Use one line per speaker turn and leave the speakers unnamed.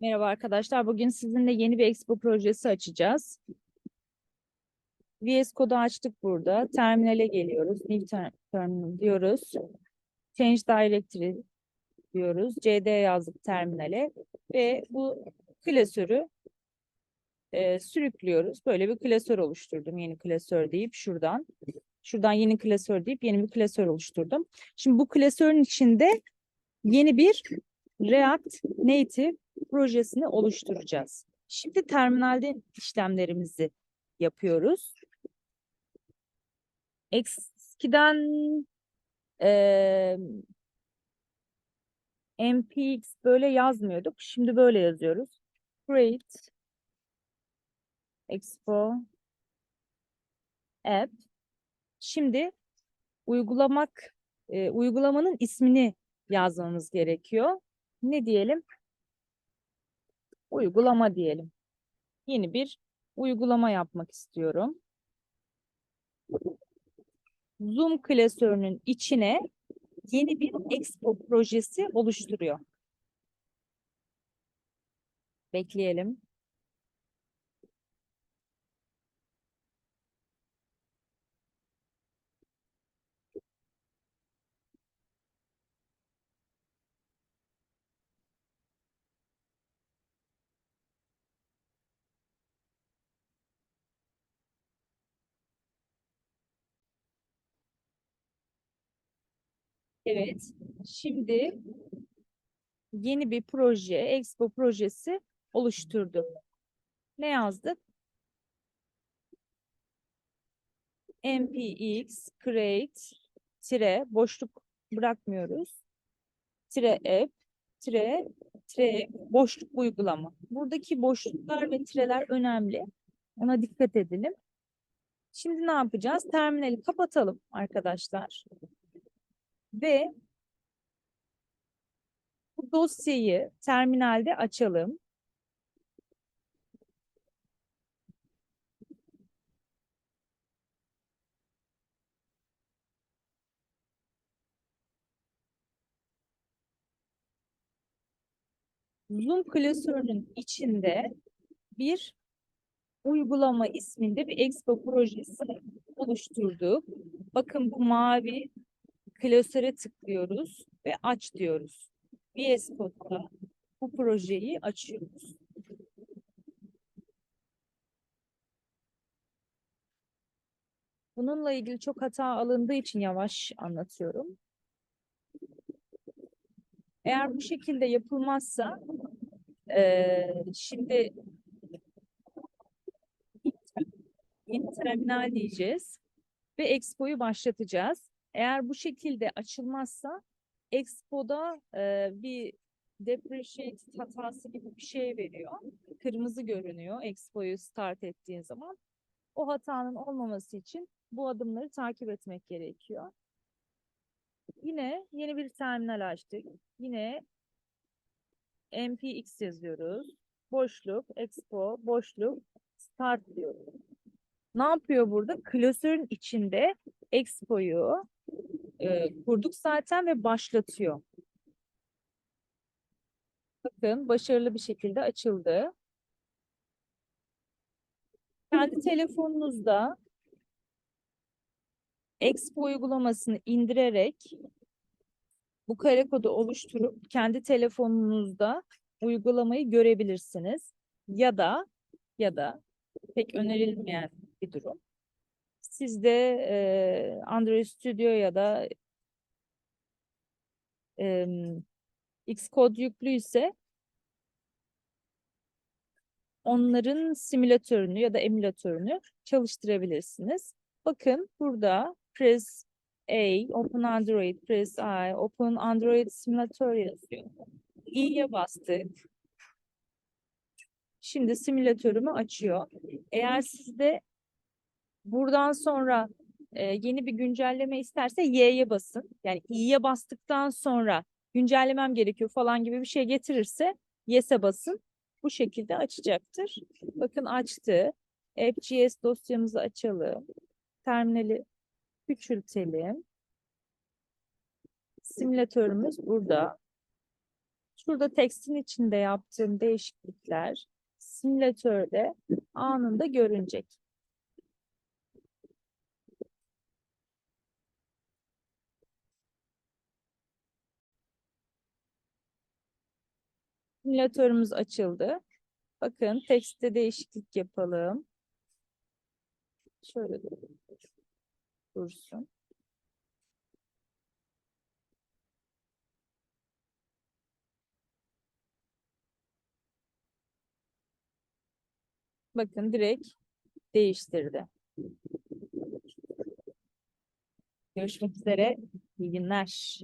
Merhaba arkadaşlar. Bugün sizinle yeni bir Expo projesi açacağız. VS Code'u açtık burada. Terminale geliyoruz. New ter- Terminal diyoruz. Change Directory diyoruz. CD yazdık terminale. Ve bu klasörü e, sürüklüyoruz. Böyle bir klasör oluşturdum. Yeni klasör deyip şuradan. Şuradan yeni klasör deyip yeni bir klasör oluşturdum. Şimdi bu klasörün içinde yeni bir React Native projesini oluşturacağız. Şimdi terminalde işlemlerimizi yapıyoruz. Eskiden eee npx böyle yazmıyorduk. Şimdi böyle yazıyoruz. Create Expo App. Şimdi uygulamak e, uygulamanın ismini yazmamız gerekiyor. Ne diyelim? Uygulama diyelim. Yeni bir uygulama yapmak istiyorum. Zoom klasörünün içine yeni bir Expo projesi oluşturuyor. Bekleyelim. Evet. Şimdi yeni bir proje, Expo projesi oluşturduk. Ne yazdık? npx create tire boşluk bırakmıyoruz. Tire app tire tire boşluk uygulama. Buradaki boşluklar ve tireler önemli. Ona dikkat edelim. Şimdi ne yapacağız? Terminali kapatalım arkadaşlar. Ve bu dosyayı terminalde açalım. Zoom klasörünün içinde bir uygulama isminde bir Expo projesi oluşturduk. Bakın bu mavi klasöre tıklıyoruz ve aç diyoruz. VS Code'da bu projeyi açıyoruz. Bununla ilgili çok hata alındığı için yavaş anlatıyorum. Eğer bu şekilde yapılmazsa eee, şimdi terminal diyeceğiz ve Expo'yu başlatacağız. Eğer bu şekilde açılmazsa Expo'da eee, bir depreciate hatası gibi bir şey veriyor. Kırmızı görünüyor Expo'yu start ettiğin zaman. O hatanın olmaması için bu adımları takip etmek gerekiyor. Yine yeni bir terminal açtık. Yine npx yazıyoruz. Boşluk, expo, boşluk, start diyoruz. Ne yapıyor burada? Klasörün içinde expo'yu e, kurduk zaten ve başlatıyor. Bakın başarılı bir şekilde açıldı. Kendi telefonunuzda Expo uygulamasını indirerek bu kare kodu oluşturup kendi telefonunuzda uygulamayı görebilirsiniz. Ya da ya da pek önerilmeyen bir durum. Sizde e, Android Studio ya da e, Xcode yüklüyse onların simülatörünü ya da emülatörünü çalıştırabilirsiniz. Bakın burada press A, Open Android, press I, Open Android Simulator yazıyor. i'ye bastık. Şimdi simülatörümü açıyor. Eğer sizde buradan sonra e, yeni bir güncelleme isterse Y'ye basın. Yani i'ye bastıktan sonra güncellemem gerekiyor falan gibi bir şey getirirse Yes'e basın. Bu şekilde açacaktır. Bakın açtı. App.js dosyamızı açalım. Terminali küçültelim. Simülatörümüz burada. Şurada tekstin içinde yaptığım değişiklikler simülatörde anında görünecek. Simülatörümüz açıldı. Bakın tekstte değişiklik yapalım. Şöyle dur- dursun. Bakın direkt değiştirdi. Görüşmek üzere. İyi günler.